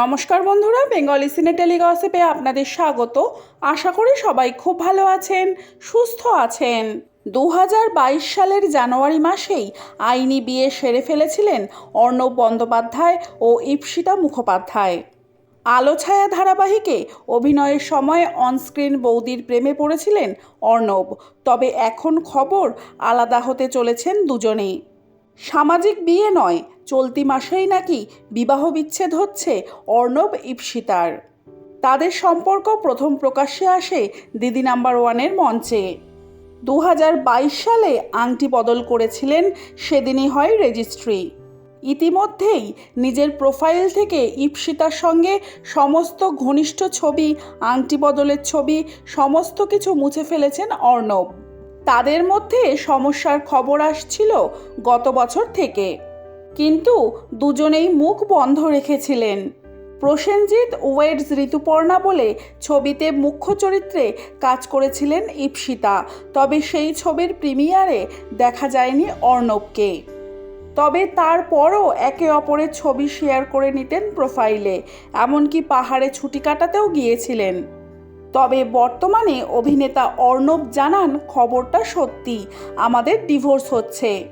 নমস্কার বন্ধুরা, বেঙ্গলি সিনে টেলিগসিপে আপনাদের স্বাগত। আশা করি সবাই খুব ভালো আছেন, সুস্থ আছেন। দু হাজার বাইশ সালের জানুয়ারি মাসেই আইনি বিয়ে সেরে ফেলেছিলেন অর্ণব বন্দ্যোপাধ্যায় ও ইপসিতা মুখোপাধ্যায়। আলো ছায়া ধারাবাহিকে অভিনয়ের সময় অনস্ক্রিন বৌদির প্রেমে পড়েছিলেন অর্ণব, তবে এখন খবর আলাদা হতে চলেছেন দুজনেই। সামাজিক বিয়ে নয় চলতি মাসেই নাকি বিবাহ বিচ্ছেদ হচ্ছে অর্ণব ইপসিতার। তাদের সম্পর্ক প্রথম প্রকাশ্যে আসে দিদি নাম্বার ওয়ানের মঞ্চে। দু হাজার বাইশ সালে আংটি বদল করেছিলেন সেদিনই হয় রেজিস্ট্রি। ইতিমধ্যেই নিজের প্রোফাইল থেকে ইপসিতার সঙ্গে সমস্ত ঘনিষ্ঠ ছবি, আংটি বদলের ছবি, সমস্ত কিছু মুছে ফেলেছেন অর্ণব। তাদের মধ্যে সমস্যার খবর আসছিল গত বছর থেকে। কিন্তু দুজনেই মুখ বন্ধ রেখেছিলেন। প্রসেনজিৎ ওয়েডস ঋতুপর্ণা বলে ছবিতে মুখ্য চরিত্রে কাজ করেছিলেন ইপসিতা, তবে সেই ছবির প্রিমিয়ারে দেখা যায়নি অর্ণবকে। তবে তারপরও একে অপরের ছবি শেয়ার করে নিতেন প্রোফাইলে, এমনকি পাহাড়ে ছুটি কাটাতেও গিয়েছিলেন। তবে বর্তমানে অভিনেতা অর্ণব জানান, খবরটা সত্যি, আমাদের ডিভোর্স হচ্ছে।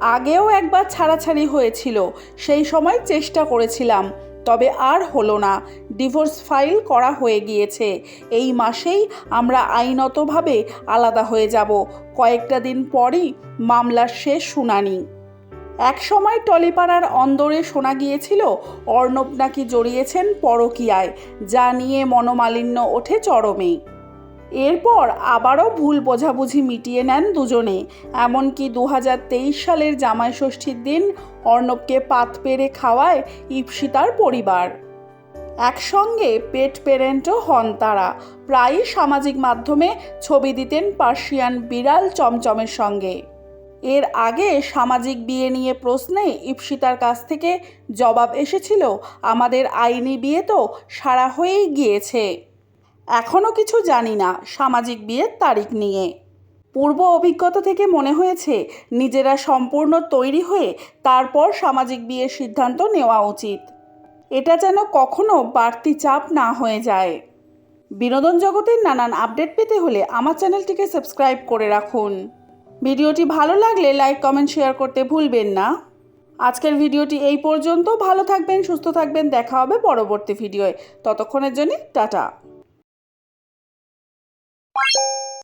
আগেও একবার ছাড়াছাড়ি হয়েছিল, সেই সময় চেষ্টা করেছিলাম, তবে আর হলো না। ডিভোর্স ফাইল করা হয়ে গিয়েছে। এই মাসেই আমরা আইনতভাবে আলাদা হয়ে যাব। কয়েকটা দিন পরই মামলার শেষ শুনানি। একসময় টলিপাড়ার অন্দরে শোনা গিয়েছিল, অর্ণব নাকি জড়িয়েছেন পরকীয়ায়, যা নিয়ে মনোমালিন্য ওঠে চরমে। এরপর আবারও ভুল বোঝাবুঝি মিটিয়ে নেন দুজনে। এমনকি দু হাজার তেইশ সালের জামাই ষষ্ঠীর দিন অর্ণবকে পাত পেরে খাওয়ায় ইপসিতার পরিবার। একসঙ্গে পেট পেরেন্টও হন তারা। প্রায়ই সামাজিক মাধ্যমে ছবি দিতেন পার্সিয়ান বিড়াল চমচমের সঙ্গে। এর আগে সামাজিক বিয়ে নিয়ে প্রশ্নে ইপসিতার কাছ থেকে জবাব এসেছিল, আমাদের আইনি বিয়ে তো সারা হয়েই গিয়েছে। এখনও কিছু জানি না সামাজিক বিয়ের তারিখ নিয়ে। পূর্ব অভিজ্ঞতা থেকে মনে হয়েছে, নিজেরা সম্পূর্ণ তৈরি হয়ে তারপর সামাজিক বিয়ের সিদ্ধান্ত নেওয়া উচিত। এটা যেন কখনো বাড়তি চাপ না হয়ে যায়। বিনোদন জগতের নানান আপডেট পেতে হলে আমার চ্যানেলটিকে সাবস্ক্রাইব করে রাখুন। ভিডিওটি ভালো লাগলে লাইক, কমেন্ট, শেয়ার করতে ভুলবেন না। আজকের ভিডিওটি এই পর্যন্ত। ভালো থাকবেন, সুস্থ থাকবেন। দেখা হবে পরবর্তী ভিডিওয়ে। ততক্ষণের জন্য টাটা। you